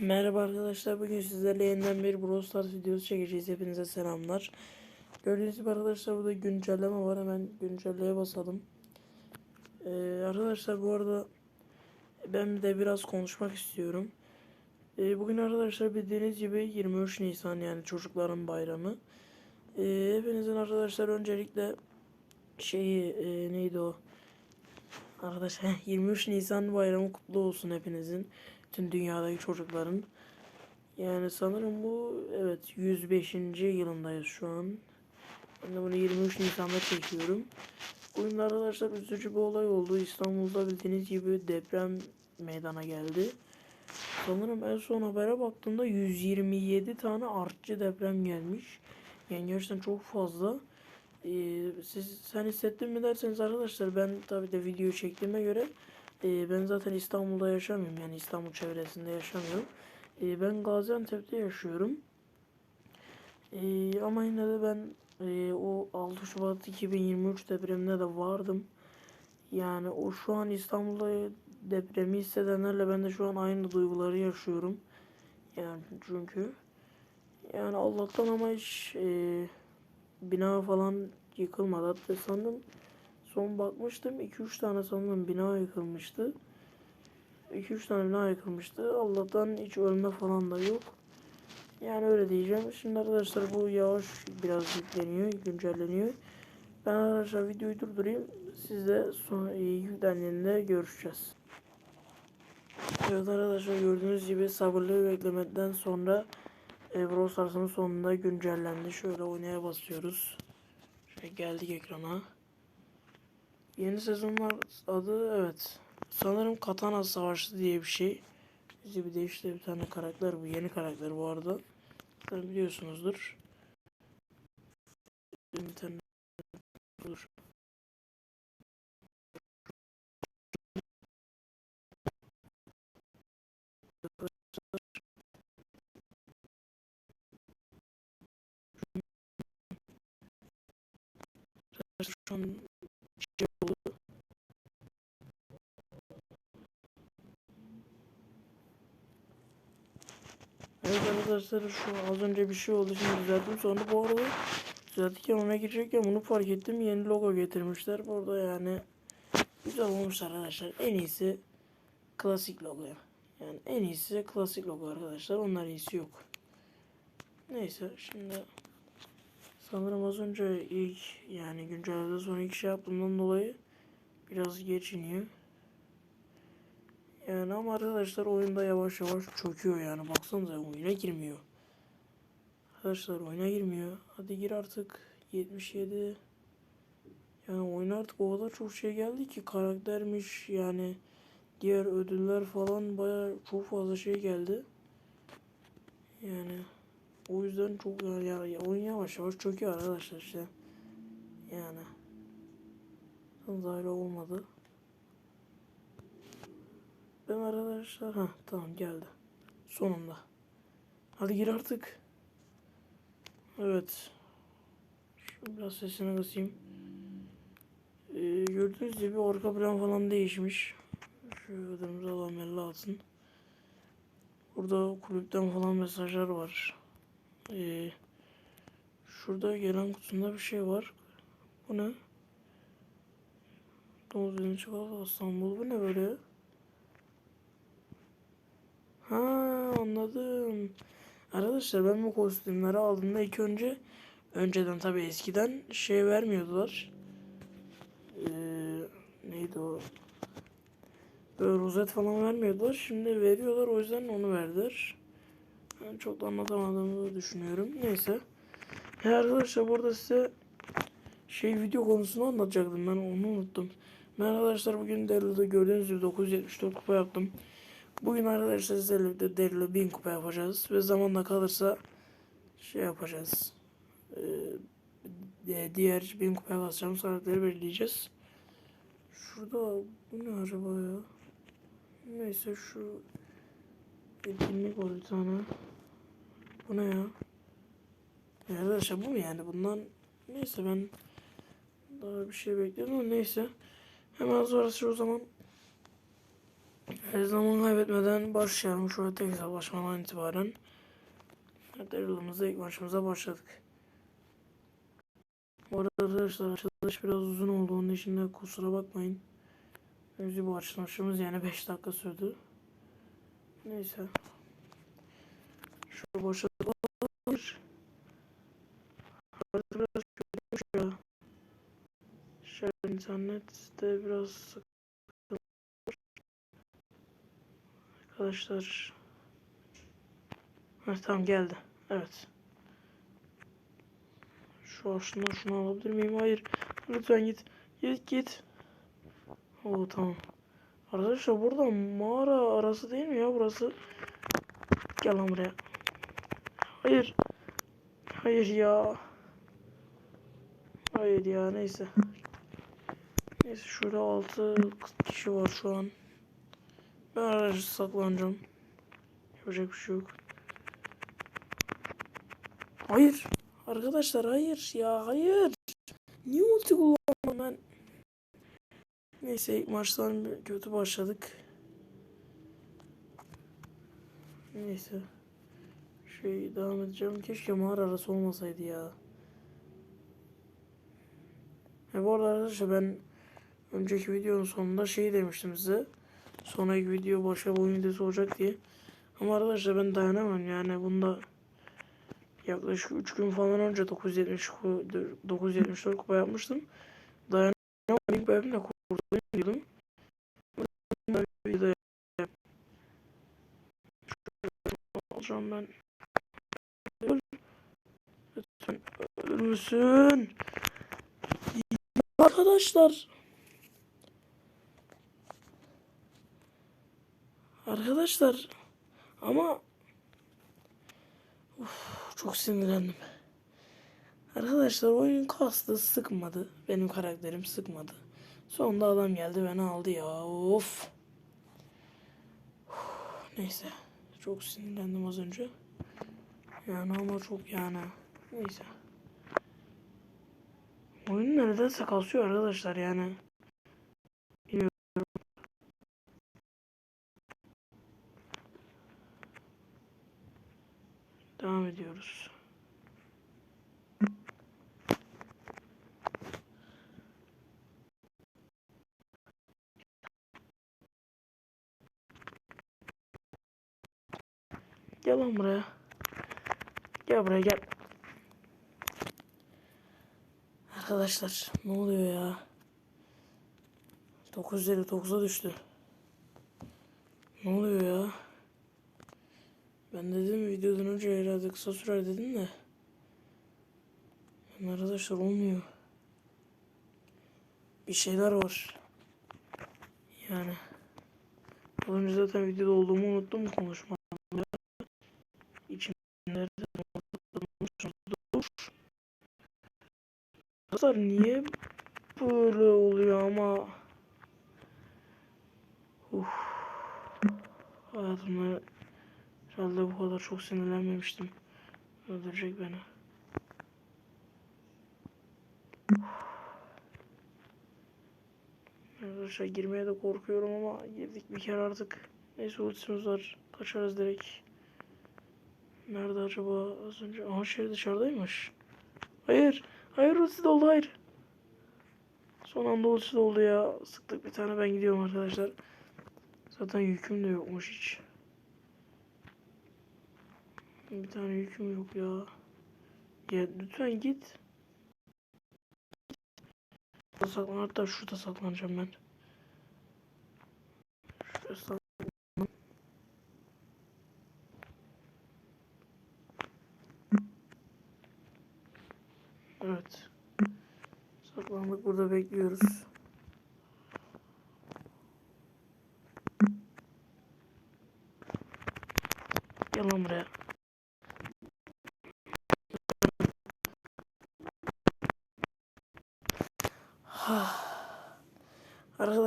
Merhaba arkadaşlar bugün sizlerle yeniden bir Brawl Stars videosu çekeceğiz. Hepinize selamlar. Gördüğünüz gibi arkadaşlar burada güncelleme var. Hemen güncelleye basalım. Ee, Arkadaşlar bu arada ben de biraz konuşmak istiyorum. Ee, Bugün arkadaşlar bildiğiniz gibi 23 Nisan yani çocukların bayramı. Ee, Hepinizin arkadaşlar öncelikle şeyi e, neydi o? Arkadaşlar 23 Nisan bayramı kutlu olsun hepinizin tüm dünyadaki çocukların. Yani sanırım bu evet 105. yılındayız şu an. Ben de bunu 23 Nisan'da çekiyorum. Bugün arkadaşlar üzücü bir olay oldu. İstanbul'da bildiğiniz gibi deprem meydana geldi. Sanırım en son habere baktığımda 127 tane artçı deprem gelmiş. Yani gerçekten çok fazla. Ee, siz sen hissettin mi derseniz arkadaşlar ben tabi de video çektiğime göre e, ben zaten İstanbul'da yaşamıyorum yani İstanbul çevresinde yaşamıyorum. E, ben Gaziantep'te yaşıyorum. E, ama yine de ben e, o 6 Şubat 2023 depremine de vardım. Yani o şu an İstanbul'da depremi hissedenlerle ben de şu an aynı duyguları yaşıyorum. Yani çünkü yani Allah'tan ama hiç e, bina falan yıkılmadı. Hatta sanırım son bakmıştım 2-3 tane sanırım bina yıkılmıştı. 2-3 tane bina yıkılmıştı. Allah'tan hiç ölme falan da yok. Yani öyle diyeceğim. Şimdi arkadaşlar bu yavaş biraz yükleniyor, güncelleniyor. Ben arkadaşlar videoyu durdurayım. Sizle sonra yüklendiğinde görüşeceğiz. Evet arkadaşlar gördüğünüz gibi sabırlı beklemeden sonra e, Stars'ın sonunda güncellendi. Şöyle oynaya basıyoruz. Şöyle geldik ekrana. Yeni sezonlar adı evet. Sanırım Katana Savaşı diye bir şey. Bizi bir de bir tane karakter bu. Yeni karakter bu arada. Sen biliyorsunuzdur. Tane dur. Şu an Evet arkadaşlar şu az önce bir şey oldu şimdi düzelttim. Sonra bu arada düzeltirken ona girecekken bunu fark ettim yeni logo getirmişler. Burada yani güzel olmuş arkadaşlar. En iyisi klasik logo yani en iyisi klasik logo arkadaşlar. Onlar iyisi yok. Neyse şimdi sanırım az önce ilk yani güncellemeden sonra ilk şey yaptığımdan dolayı biraz geç iniyor yani ama arkadaşlar oyunda yavaş yavaş çöküyor yani. Baksanıza oyuna girmiyor. Arkadaşlar oyuna girmiyor. Hadi gir artık. 77. Yani oyuna artık o kadar çok şey geldi ki karaktermiş yani diğer ödüller falan baya çok fazla şey geldi. Yani o yüzden çok yani ya, oyun yavaş yavaş çöküyor arkadaşlar işte. Yani. Zayra olmadı. Ben arkadaşlar ha tamam geldi. Sonunda. Hadi gir artık. Evet. Şu biraz sesini kısayım. Ee, gördüğünüz gibi arka plan falan değişmiş. Şu ödümüzü alalım elle alsın. Burada kulüpten falan mesajlar var. Ee, şurada gelen kutusunda bir şey var. Bu ne? Domuz ürünü çikolata İstanbul. Bu ne böyle? Ha anladım. Arkadaşlar ben bu kostümleri aldığımda ilk önce önceden tabi eskiden şey vermiyordular. Ee, neydi o? Böyle rozet falan vermiyordular. Şimdi veriyorlar o yüzden onu verdiler. Ben çok da anlatamadığımı düşünüyorum. Neyse. He arkadaşlar burada size şey video konusunu anlatacaktım ben onu unuttum. Ben arkadaşlar bugün Derlo'da gördüğünüz gibi 974 kupa yaptım. Bugün arkadaşlar sizlerle birlikte Derilo 1000 kupa yapacağız. Ve zamanla kalırsa şey yapacağız. Ee, diğer 1000 kupaya basacağımız karakterleri belirleyeceğiz. Şurada bu ne acaba ya? Neyse şu etkinlik var bir tane. Bu ne ya? ya arkadaşlar bu mu yani? Bundan neyse ben daha bir şey bekledim ama neyse. Hemen sonrası o zaman Her zaman kaybetmeden başlayalım. Şöyle tek hesaplaşmadan itibaren. Daryl'ımızda ilk maçımıza başladık. Bu arada arkadaşlar açılış biraz uzun oldu. Onun için de kusura bakmayın. Önce bu açılışımız yani 5 dakika sürdü. Neyse. Şu başladık. Harita biraz kötüymüş ya. Şöyle internette biraz sıkıntı var. Arkadaşlar. Ha, tamam geldi. Evet. Şu aslında şunu alabilir miyim? Hayır. Lütfen git. Git git. Oo tamam. Arkadaşlar burada mağara arası değil mi ya burası? Gel lan buraya. Hayır. Hayır ya. Hayır ya neyse. Neyse şurada 6 kişi var şu an. Ben aracı saklanacağım. Yapacak bir şey yok. Hayır. Arkadaşlar hayır ya hayır. Niye ulti kullanmam ben? Neyse ilk maçtan kötü başladık. Neyse. Şey devam edeceğim. Keşke mağara arası olmasaydı ya. E bu arada arkadaşlar ben önceki videonun sonunda şey demiştim size. Sonraki video başka bir oyun videosu olacak diye. Ama arkadaşlar ben dayanamam yani bunda yaklaşık 3 gün falan önce 970 ku- 974 kupa yapmıştım. Dayanamam. İlk bölümde kurtulayım Videoda alacağım ben. Lütfen ölür müsün? Arkadaşlar. Arkadaşlar. Ama Uf, çok sinirlendim. Arkadaşlar oyun kastı sıkmadı. Benim karakterim sıkmadı. Sonunda adam geldi beni aldı ya. Of. Uf, Neyse. Çok sinirlendim az önce. Yani ama çok yani. Neyse. Oyun neredense kasıyor arkadaşlar yani. Bilmiyorum. Ediyoruz. Gel lan buraya. Gel buraya gel. Arkadaşlar ne oluyor ya? 959'a düştü. Ne oluyor ya? Ben dedim videodan önce herhalde kısa sürer dedim de. Yani arkadaşlar olmuyor. Bir şeyler var. Yani. Az önce zaten videoda olduğumu unuttum konuşmamda. İçimde dur. Arkadaşlar niye böyle oluyor ama? Uf. Hayatımda herhalde bu kadar çok sinirlenmemiştim. Öldürecek beni. Arkadaşlar girmeye de korkuyorum ama girdik bir kere artık. Neyse ultisimiz var. Kaçarız direkt. Nerede acaba az önce? Aha şey dışarıdaymış. Hayır. Hayır ultisi doldu hayır. Son anda ultisi doldu ya. Sıktık bir tane ben gidiyorum arkadaşlar. Zaten yüküm de yokmuş hiç. Bir tane yüküm yok ya. Ya lütfen git. Şurada saklan hatta şurada saklanacağım ben. Şurada saklan. Evet. Saklandık burada bekliyoruz. Gel lan buraya.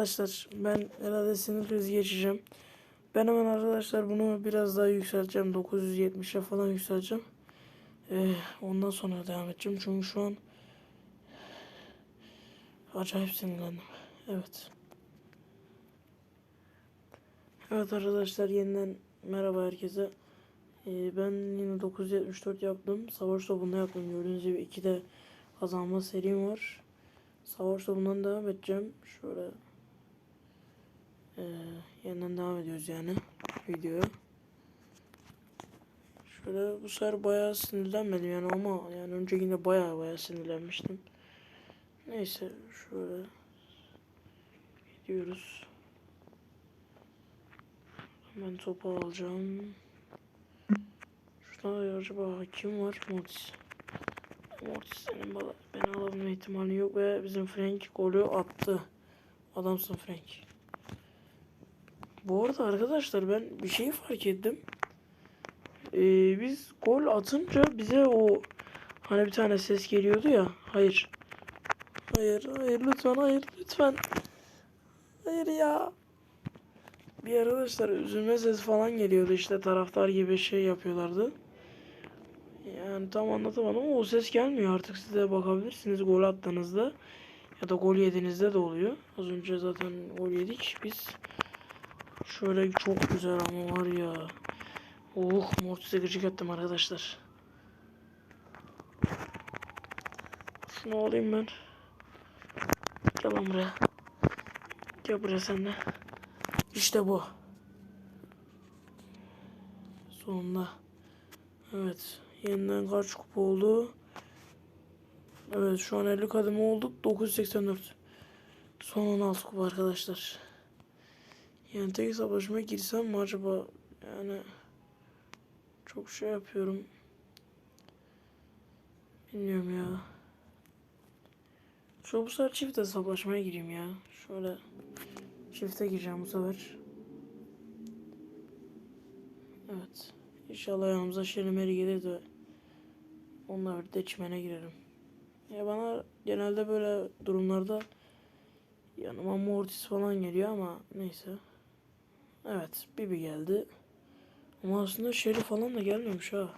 Arkadaşlar ben herhalde sinir krizi geçeceğim. Ben hemen arkadaşlar bunu biraz daha yükselteceğim. 970'e falan yükselteceğim. Ee, ondan sonra devam edeceğim. Çünkü şu an acayip sinirlendim. Evet. Evet arkadaşlar yeniden merhaba herkese. Ee, ben yine 974 yaptım. Savaş topunda yaptım. Gördüğünüz gibi iki de kazanma serim var. Savaş topundan devam edeceğim. Şöyle ee, devam ediyoruz yani videoya. Şöyle bu sefer bayağı sinirlenmedim yani ama yani öncekinde bayağı bayağı sinirlenmiştim. Neyse şöyle gidiyoruz. Ben topu alacağım. Şurada acaba kim var? Mortis. Mortis senin bana, beni alabilme ihtimali yok ve bizim Frank golü attı. Adamsın Frank. Bu arada arkadaşlar ben bir şey fark ettim. Ee, biz gol atınca bize o hani bir tane ses geliyordu ya. Hayır. Hayır, hayır lütfen, hayır lütfen. Hayır ya. Bir arkadaşlar üzülme sesi falan geliyordu işte taraftar gibi şey yapıyorlardı. Yani tam anlatamadım ama o ses gelmiyor artık siz de bakabilirsiniz gol attığınızda ya da gol yediğinizde de oluyor. Az önce zaten gol yedik biz. Şöyle çok güzel ama var ya. Oh Mortis'e gıcık ettim arkadaşlar. Şunu alayım ben. Gel lan buraya. Gel buraya sen de. İşte bu. Sonunda. Evet. Yeniden kaç kupa oldu? Evet şu an 50 kademe olduk. 984. Son 16 kupa arkadaşlar. Yani tek savaşıma girsem mi acaba? Yani çok şey yapıyorum. Bilmiyorum ya. Şu bu sefer çift hesaplaşmaya gireyim ya. Şöyle çifte gireceğim bu sefer. Evet. İnşallah yanımıza Şerimeri gelir de onunla birlikte çimene girerim. Ya bana genelde böyle durumlarda yanıma Mortis falan geliyor ama neyse. Evet Bibi geldi. Ama aslında Sherry falan da gelmemiş ha.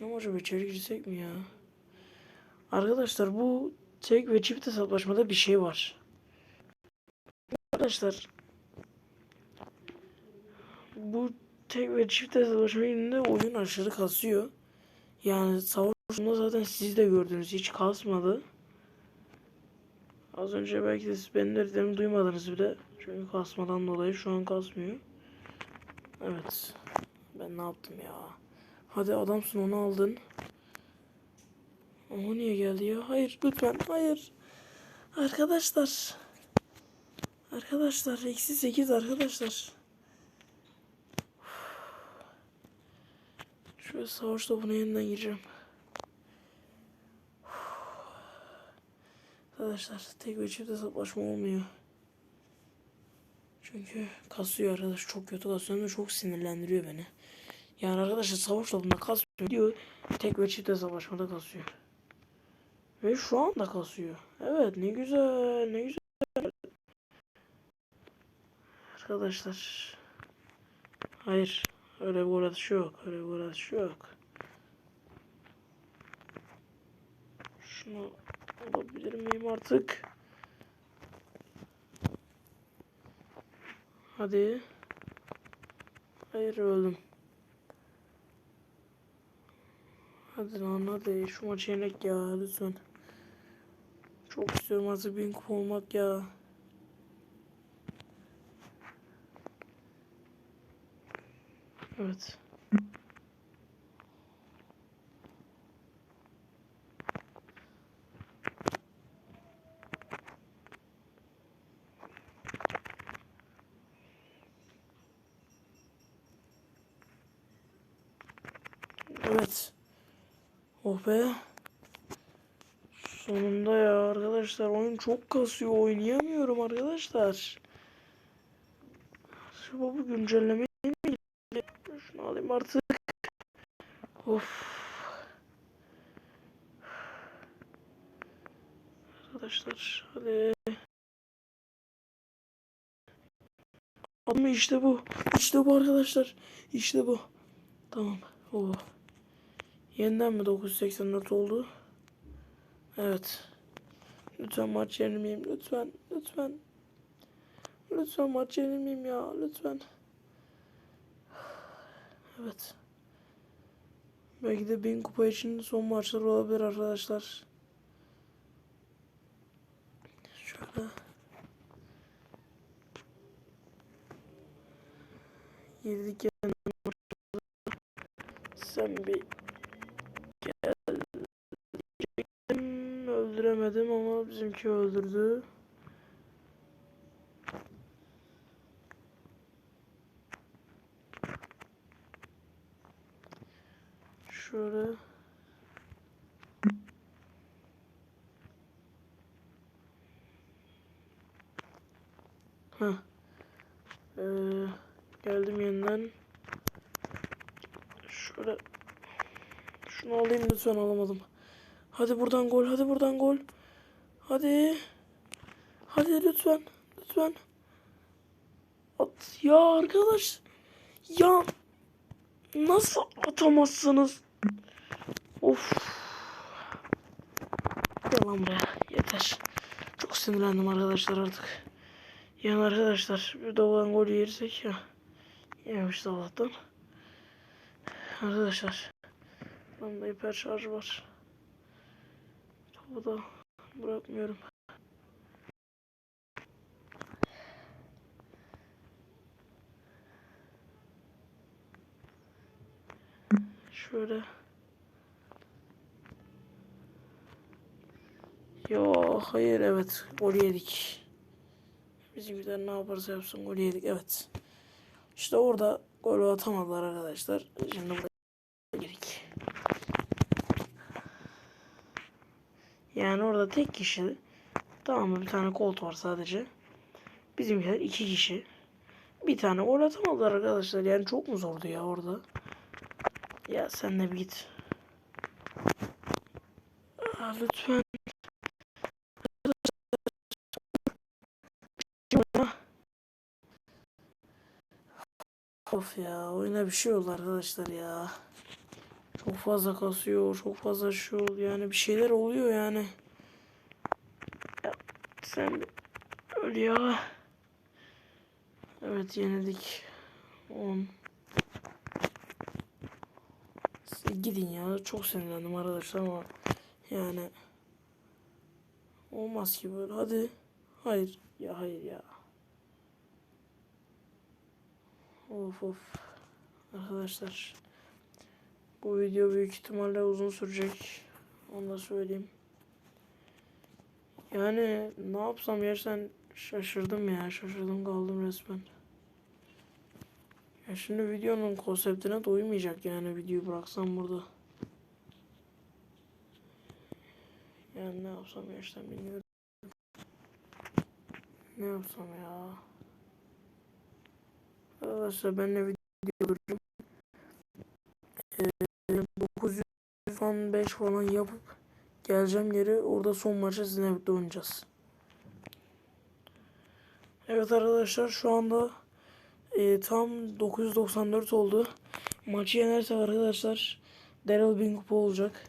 Ne acaba içeri girsek mi ya? Arkadaşlar bu tek ve çift hesaplaşmada bir şey var. Arkadaşlar bu tek ve çift hesaplaşma gününde oyun aşırı kasıyor. Yani savaşında zaten siz de gördünüz hiç kasmadı. Az önce belki de siz benim dediklerimi duymadınız bile. Çünkü kasmadan dolayı şu an kasmıyor. Evet. Ben ne yaptım ya? Hadi adamsın onu aldın. O niye geldi ya? Hayır lütfen hayır. Arkadaşlar. Arkadaşlar eksi 8 arkadaşlar. Şöyle savaş topuna yeniden gireceğim. Arkadaşlar tek ve çift hesaplaşma olmuyor. Çünkü kasıyor arkadaş çok kötü kasıyor ve çok sinirlendiriyor beni. Yani arkadaşlar savaş topunda kasmıyor diyor. Tek ve çift hesaplaşmada kasıyor. Ve şu anda kasıyor. Evet ne güzel ne güzel. Arkadaşlar. Hayır. Öyle bir gol yok. Öyle bir gol yok. Şunu alabilir miyim artık? Hadi. Hayır öldüm. Hadi lan hadi şu maçı yenek ya lütfen. Çok istiyorum artık bin kupa olmak ya. Evet. Oh be. Sonunda ya arkadaşlar oyun çok kasıyor oynayamıyorum arkadaşlar. Acaba bu güncelleme mi? Şunu alayım artık. Of. Arkadaşlar hadi. Ama işte bu. İşte bu arkadaşlar. İşte bu. Tamam. Oh. Yeniden mi 984 oldu? Evet. Lütfen maç yenilmeyeyim. Lütfen. Lütfen. Lütfen maç yenilmeyeyim ya. Lütfen. Evet. Belki de 1000 kupa için son maçlar olabilir arkadaşlar. Şöyle. Girdik yani. Sen bir gel. diyecektim. Öldüremedim ama bizimki öldürdü. Şöyle. Heh. Ee, geldim yeniden. Şöyle. Şunu alayım lütfen alamadım. Hadi buradan gol, hadi buradan gol. Hadi. Hadi lütfen, lütfen. At. Ya arkadaş. Ya nasıl atamazsınız? Of. Gel lan buraya. Yeter. Çok sinirlendim arkadaşlar artık. Yani arkadaşlar bir de olan gol yersek ya. Yememiş Allah'tan. Arkadaşlar. Bende hiper şarj var. Topu da bırakmıyorum. Şöyle. Yo hayır evet gol yedik. Bizimkiler ne yaparsa yapsın gol yedik evet. İşte orada gol atamadılar arkadaşlar. Şimdi buraya yedik. Yani orada tek kişi tamam mı bir tane kolt var sadece. Bizimkiler iki kişi. Bir tane gol atamadılar arkadaşlar. Yani çok mu zordu ya orada? Ya sen de bir git. Aa, lütfen. Of ya oyuna bir şey oldu arkadaşlar ya. Çok fazla kasıyor, çok fazla şey oldu yani bir şeyler oluyor yani. Sen öl ya. Evet yenildik. 10 Siz Gidin ya. Çok sinirlendim arkadaşlar ama yani olmaz ki böyle. Hadi. Hayır. Ya hayır ya. Of of. Arkadaşlar bu video büyük ihtimalle uzun sürecek. Onu da söyleyeyim yani ne yapsam gerçekten şaşırdım ya şaşırdım kaldım resmen ya şimdi videonun konseptine doymayacak yani videoyu bıraksam burada. Yani ne yapsam gerçekten bilmiyorum. Ne yapsam ya. Arkadaşlar ben de video duracağım. Ee, 915 falan yapıp geleceğim geri orada son maçı sizinle birlikte oynayacağız. Evet arkadaşlar şu anda e, tam 994 oldu. Maçı yenersek arkadaşlar Daryl bin kupa olacak.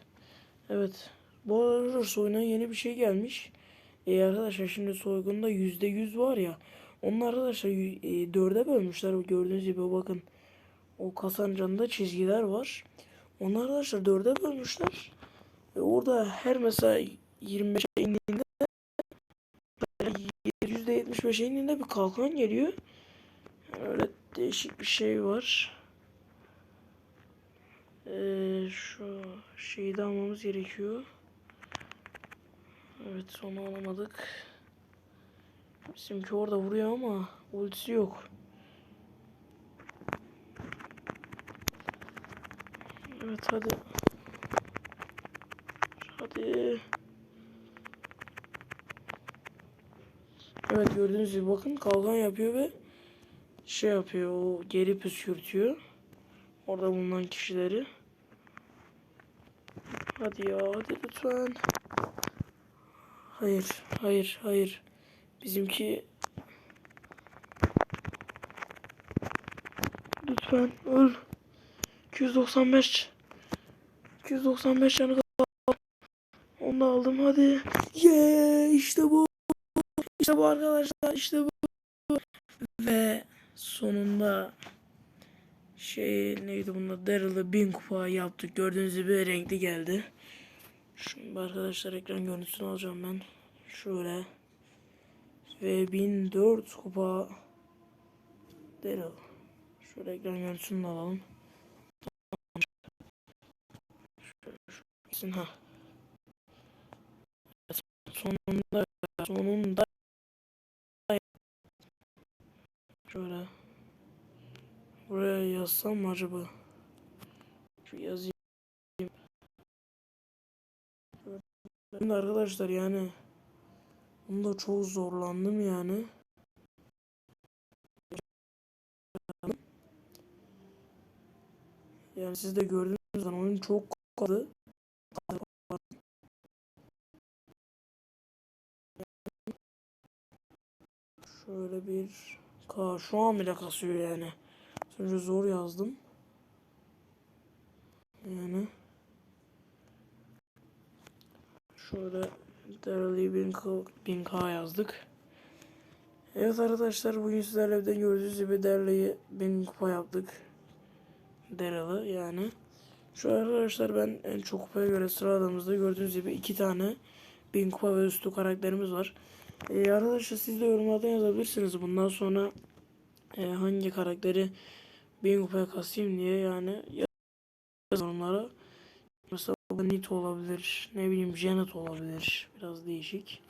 Evet. Bu arada oyuna yeni bir şey gelmiş. E, arkadaşlar şimdi soygunda %100 var ya. Onun arkadaşlar e, dörde bölmüşler. Gördüğünüz gibi bakın. O kasancanda çizgiler var. Onlar arkadaşlar dörde bölmüşler. E, orada her mesela 25'e indiğinde %75'e indiğinde bir kalkan geliyor. Öyle değişik bir şey var. Ee, şu şeyi de almamız gerekiyor. Evet onu alamadık. Bizimki orada vuruyor ama ultisi yok. Evet hadi. Hadi. Evet gördüğünüz gibi bakın kalkan yapıyor ve şey yapıyor o geri püskürtüyor. Orada bulunan kişileri. Hadi ya hadi lütfen. Hayır hayır hayır. Bizimki Lütfen öl. 295 295 canı kaldı. Onu da aldım hadi. Yeah işte bu. İşte bu arkadaşlar işte bu. Ve sonunda şey neydi bunda Daryl'ı 1000 kupa yaptık. Gördüğünüz gibi renkli geldi. Şimdi arkadaşlar ekran görüntüsünü alacağım ben. Şöyle. Ve 1004 kupa Daryl. Şöyle ekran görüntüsünü alalım. Şöyle gitsin ha. Sonunda sonunda şöyle buraya yazsam acaba? Şu yazayım. Ben de arkadaşlar yani bunda çok zorlandım yani. Yani siz de gördüğünüz zaman oyun çok kaldı. Şöyle bir Ka şu an bile kasıyor yani. Önce zor yazdım. Yani şöyle Daryl 1000K, 1000K yazdık. Evet arkadaşlar bugün sizlerle evden gördüğünüz gibi Daryl'ı 1000 kupa yaptık. Daryl'ı yani. Şu arkadaşlar ben en çok kupaya göre sıraladığımızda gördüğünüz gibi iki tane 1000 kupa ve üstü karakterimiz var. Ee, arkadaşlar siz de yorumlarda yazabilirsiniz. Bundan sonra e, hangi karakteri 1000 kupaya kasayım diye yani yorumlara. Mesela Nito olabilir. Ne bileyim Janet olabilir. Biraz değişik.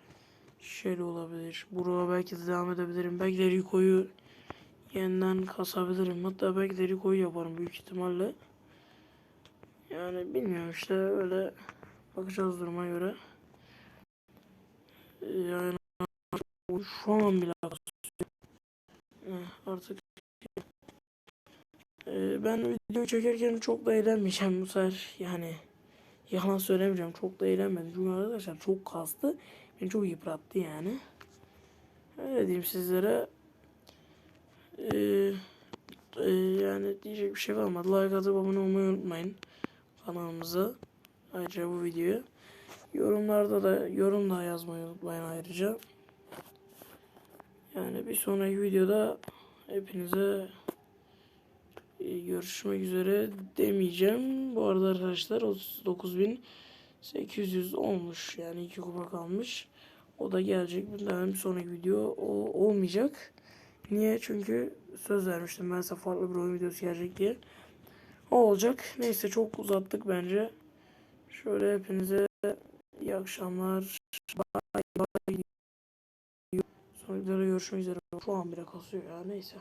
Şöyle olabilir. Buraya belki de devam edebilirim. Belki de Rico'yu yeniden kasabilirim. Hatta belki de Rico'yu yaparım büyük ihtimalle. Yani bilmiyorum işte öyle bakacağız duruma göre. Ee, Yani şu an bile. Eh, Artık. Ee, ben video çekerken çok da eğlenmeyeceğim bu sefer. Yani yalan söylemeyeceğim. Çok da eğlenmedim. Çünkü arkadaşlar çok kastı. Beni çok yıprattı yani. Öyle diyeyim sizlere. Ee, e, yani diyecek bir şey kalmadı. Like atıp abone olmayı unutmayın kanalımıza. Ayrıca bu videoya yorumlarda da yorum da yazmayı unutmayın ayrıca yani bir sonraki videoda hepinize görüşmek üzere demeyeceğim. Bu arada arkadaşlar 39.800 olmuş. Yani iki kupa kalmış. O da gelecek. Bundan bir sonraki video o olmayacak. Niye? Çünkü söz vermiştim ben size farklı bir oyun videosu gelecek diye. O olacak. Neyse çok uzattık bence. Şöyle hepinize iyi akşamlar. Videoda görüşmek üzere. Şu an bile kasıyor ya neyse.